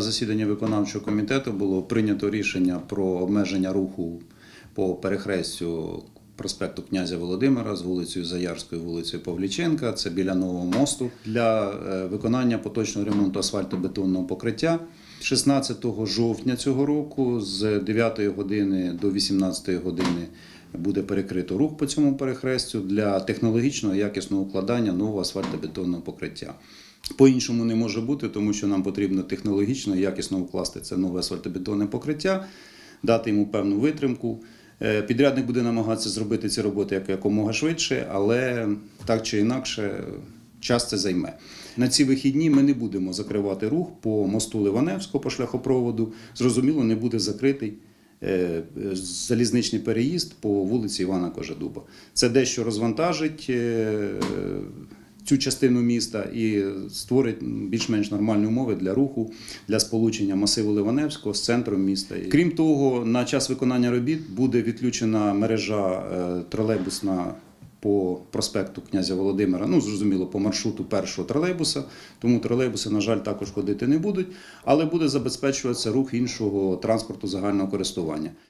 на засіданні виконавчого комітету було прийнято рішення про обмеження руху по перехрестю проспекту князя Володимира з вулицею Заярською, вулицею Павліченка. Це біля нового мосту для е, виконання поточного ремонту асфальтобетонного покриття. 16 жовтня цього року з 9 години до 18 години буде перекрито рух по цьому перехрестю для технологічного якісного укладання нового асфальтобетонного покриття. По-іншому не може бути, тому що нам потрібно технологічно якісно укласти це нове асфальтобетонне покриття, дати йому певну витримку. Е, Підрядник буде намагатися зробити ці роботи як якомога швидше, але так чи інакше час це займе. На ці вихідні ми не будемо закривати рух по мосту Ливаневського по шляхопроводу. Зрозуміло, не буде закритий е, залізничний переїзд по вулиці Івана Кожедуба. Це дещо розвантажить е, цю частину міста і створить більш-менш нормальні умови для руху, для сполучення масиву Ливаневського з центром міста. Крім того, на час виконання робіт буде відключена мережа е, тролейбусна по проспекту князя Володимира, ну зрозуміло, по маршруту першого тролейбуса. Тому тролейбуси, на жаль, також ходити не будуть, але буде забезпечуватися рух іншого транспорту загального користування.